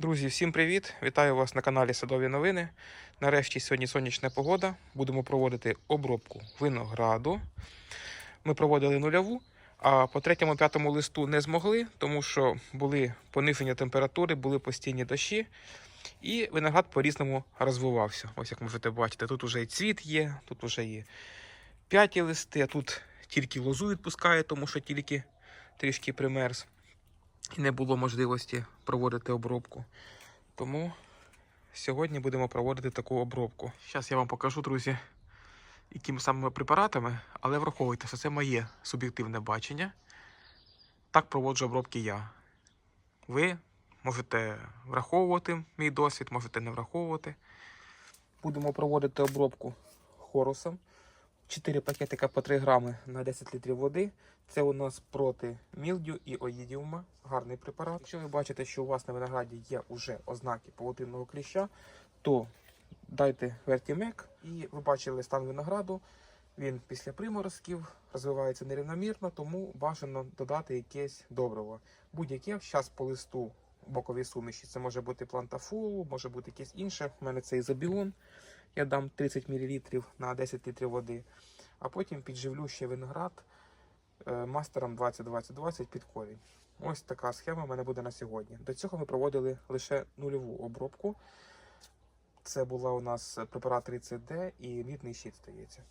Друзі, всім привіт! Вітаю вас на каналі Садові новини. Нарешті сьогодні сонячна погода. Будемо проводити обробку винограду. Ми проводили нульову, а по третьому п'ятому листу не змогли, тому що були пониження температури, були постійні дощі, і виноград по-різному розвивався. Ось як можете бачити, тут вже і цвіт є, тут вже є п'яті листи, а тут тільки лозу відпускає, тому що тільки трішки примерз і не було можливості проводити обробку. Тому сьогодні будемо проводити таку обробку. Зараз я вам покажу, друзі, якими саме препаратами, але враховуйте, що це моє суб'єктивне бачення. Так проводжу обробки я. Ви можете враховувати мій досвід, можете не враховувати. Будемо проводити обробку хорусом. 4 пакетика по 3 грами на 10 літрів води. Це у нас проти мілдю і оїдіума. Гарний препарат. Якщо ви бачите, що у вас на винограді є вже ознаки павутинного кліща, то дайте вертімек і ви бачили стан винограду. Він після приморозків розвивається нерівномірно, тому бажано додати якесь добриво. Будь-яке зараз по листу бокові суміші. Це може бути плантафул, може бути якесь інше. У мене це ізобіон. Я дам 30 мл на 10 літрів води, а потім підживлю ще виноград е, мастером 20-20-20 під корінь. Ось така схема в мене буде на сьогодні. До цього ми проводили лише нульову обробку. Це була у нас препарат 30D і мідний щит стається.